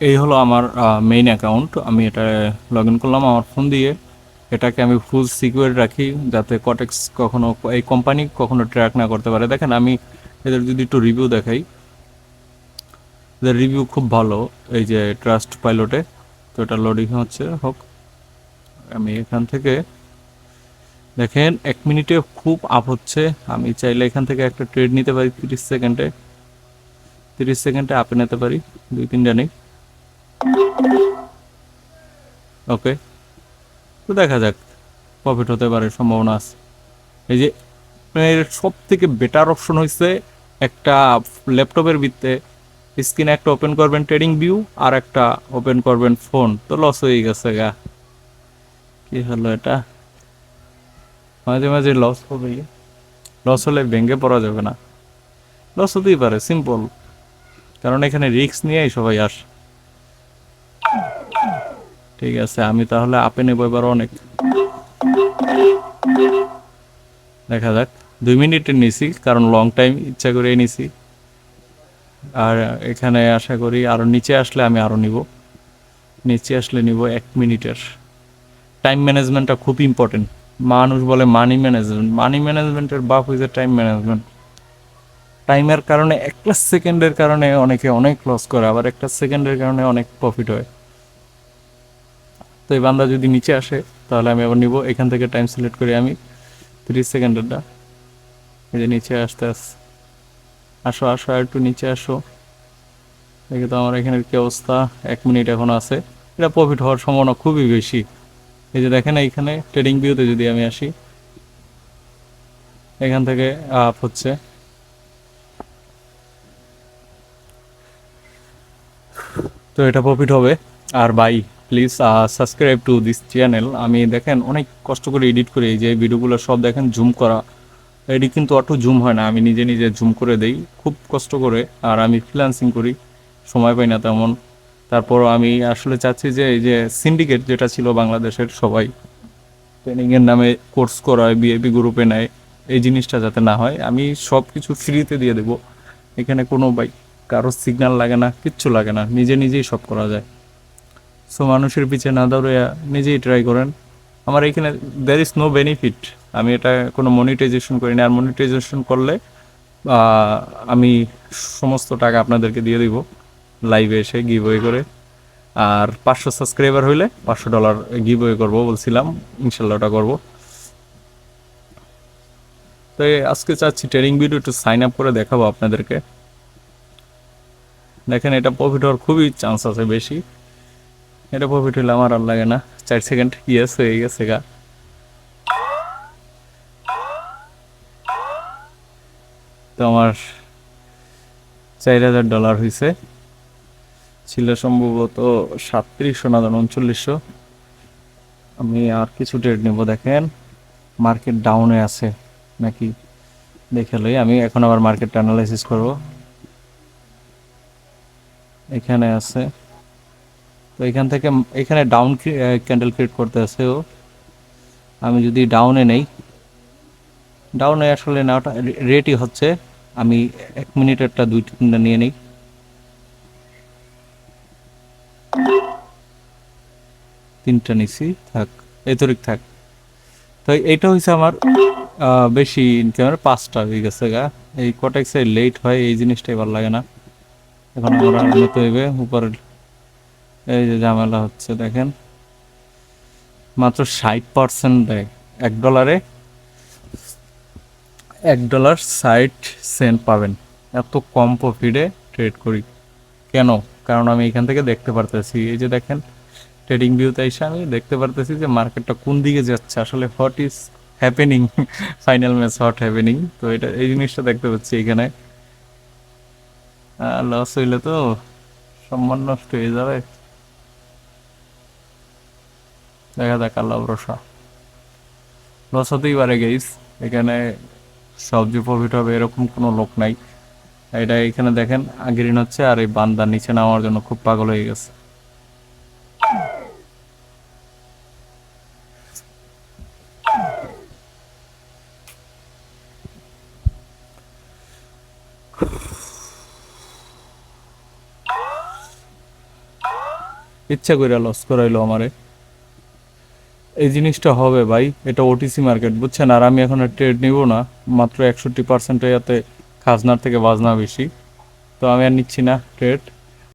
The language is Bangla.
এই হলো আমার মেইন অ্যাকাউন্ট আমি এটা লগ ইন করলাম আমার ফোন দিয়ে। এটাকে আমি ফুল সিকিউর রাখি, যাতে কটেক্স কখনো, এই কোম্পানি কখনো ট্র্যাক না করতে পারে। দেখেন, আমি এদের যদি একটু রিভিউ দেখাই, এদের রিভিউ খুব ভালো, এই যে ট্রাস্ট পাইলটে তো এটা লোডিং হচ্ছে, হোক। আমি এখান থেকে, দেখেন, এক মিনিটে খুব আপ হচ্ছে। আমি চাইলে এখান থেকে একটা ট্রেড নিতে পারি, তিরিশ সেকেন্ডে তিরিশ সেকেন্ডে আপে নিতে পারি, দুই তিনটা নেই ওকে। তো দেখা যাক প্রফিট হতে পারে, সম্ভাবনা আছে। এই যে, এর সব থেকে বেটার অপশন হয়েছে একটা ল্যাপটপের ভিত্তে স্ক্রিন একটা ওপেন করবেন ট্রেডিং ভিউ আর একটা ওপেন করবেন ফোন তো লস হয়ে গেছে গা। কি হলো এটা? মাঝে মাঝে লস হবে। লস হলে ভেঙে পড়া যাবে না। লস হতেই পারে সিম্পল কারণ এখানে রিস্ক নিয়েই সবাই আসে। ঠিক আছে, আমি তাহলে আপে নেব এবার অনেক। দেখা যাক, দুই মিনিটের নিছি, কারণ লং টাইম ইচ্ছা করে নিছি। আর এখানে আশা করি আরও নিচে আসলে আমি আরও নিব। নিচে আসলে নিব এক মিনিটের। টাইম ম্যানেজমেন্টটা খুব ইম্পর্টেন্ট মানুষ বলে মানি ম্যানেজমেন্ট মানি ম্যানেজমেন্টের বাপ হয়েছে টাইম ম্যানেজমেন্ট টাইমের কারণে একটা সেকেন্ডের কারণে অনেকে অনেক লস করে, আবার একটা সেকেন্ডের কারণে অনেক প্রফিট হয়। তো এই বান্দা যদি নিচে আসে, তাহলে আমি আবার নিব। এখান থেকে টাইম সিলেক্ট করি আমি। তিরিশ সেকেন্ডেরটা। এই যে নিচে আসতে আস আসো আসো, আর একটু নিচে আসো। দেখে তো আমার এখানের কি অবস্থা। এক মিনিট এখন আছে। এটা প্রফিট হওয়ার সম্ভাবনা খুবই বেশি। এই যে দেখেন এইখানে ট্রেডিং ভিউতে যদি আমি আসি, এখান থেকে আপ হচ্ছে। তো এটা প্রফিট হবে। আর bye please subscribe to this channel আমি দেখেন অনেক কষ্ট করে এডিট করি, এই যে ভিডিওগুলো সব দেখেন জুম করা। এডিট কিন্তু অত জুম হয় না, আমি নিজে নিজে জুম করে দেই, খুব কষ্ট করে। আর আমি ফ্রিল্যান্সিং করি, সময় পাই না তেমন। তারপর আমি আসলে চাচ্ছি যে, এই যে সিন্ডিকেট যেটা ছিল বাংলাদেশের সবাই ট্রেনিংয়ের নামে কোর্স করায় বিএপি গ্রুপে নেয়, এই জিনিসটা যাতে না হয়, আমি সব কিছু ফ্রিতে দিয়ে দেবো। এখানে কোনো বাই কারও সিগন্যাল লাগে না, কিচ্ছু লাগে না, নিজে নিজেই সব করা যায়। সো মানুষের পিছে না দৌড়ে নিজেই ট্রাই করেন। আমার এখানে দ্যার ইজ নো বেনিফিট আমি এটা কোনো মনিটাইজেশন করি না আর মনিটাইজেশন করলে আমি সমস্ত টাকা আপনাদেরকে দিয়ে দিব। লাইভে এসে গিভওয়ে করে। আর পাঁচশো সাবস্ক্রাইবার হইলে পাঁচশো ডলার গিভওয়ে করব বলছিলাম। ইনশাল্লাহ ওটা করব। তো আজকে চাচ্ছি ট্রেনিং ভিডিও একটু সাইন আপ করে দেখাবো আপনাদেরকে। দেখেন এটা প্রফিট হওয়ার খুবই চান্স আছে বেশি। এটা প্রফিট হলে আমার আর লাগে না। চার সেকেন্ড ইয়েস হয়ে গেছে গা। তো আমার চার হাজার ডলার হয়েছে ছিল সম্ভবত সাতত্রিশশো না ধরুন উনচল্লিশশো। আমি আর কিছু ট্রেড নেব, দেখেন। মার্কেট ডাউনে আছে নাকি? দেখে লই। আমি এখন আবার মার্কেটটা অ্যানালাইসিস করব। এখানে আছে। তো এখান থেকে এখানে ডাউন ক্যান্ডেল ক্রিয়েট করতে আছে ও। আমি যদি ডাউনে নেই ডাউনে আসলে নেওয়াটা রেটই হচ্ছে। আমি এক মিনিটেরটা দুই তিনটা নিয়ে নিই। তিনটা নিছি, থাক এই তরিক থাক। তো এইটা হয়েছে আমার বেশি ইনকামের পাঁচটা হয়ে গেছে গা। এই কটেক্সে লেট হয়, এই জিনিসটাই ভালো লাগে না। এখন আমরা হইবে উপরে এই যে ঝামেলা হচ্ছে, দেখেন। মাত্র ষাট পার্সেন্ট দেয় এক ডলারে, এক ডলার ষাট সেন্ট পাবেন। এত কম প্রফিটে ট্রেড করি। কেন? কারণ আমি এখান থেকে দেখতে পারতেছি। এই যে দেখেন ট্রেডিং ভিউতে এসে আমি দেখতে পারতেছি যে মার্কেটটা কোন দিকে যাচ্ছে। আসলে what is happening final match hot happening তো এটা, এই জিনিসটা দেখতে পাচ্ছি এখানে। লস হইলে তো সম্মান নষ্ট হয়ে যাবে। দেখা যাক আল্লাহ ভরসা। লস হতেই পারে গেইস এখানে সবজি প্রফিট হবে, এরকম কোনো লোক নাই। এটা এখানে দেখেন গ্রিন হচ্ছে আর এই বান্দার নিচে নামার জন্য খুব পাগল হয়ে গেছে। ইচ্ছা করে লস করাইলো আমারে। এই জিনিসটা হবে ভাই, এটা ওটিসি মার্কেট বুঝছেন? আর আমি এখন ট্রেড নিব না, মাত্র একষট্টি পার্সেন্ট যাতে খাজনার থেকে বাজনা বেশি। তো আমি আর নিচ্ছি না ট্রেড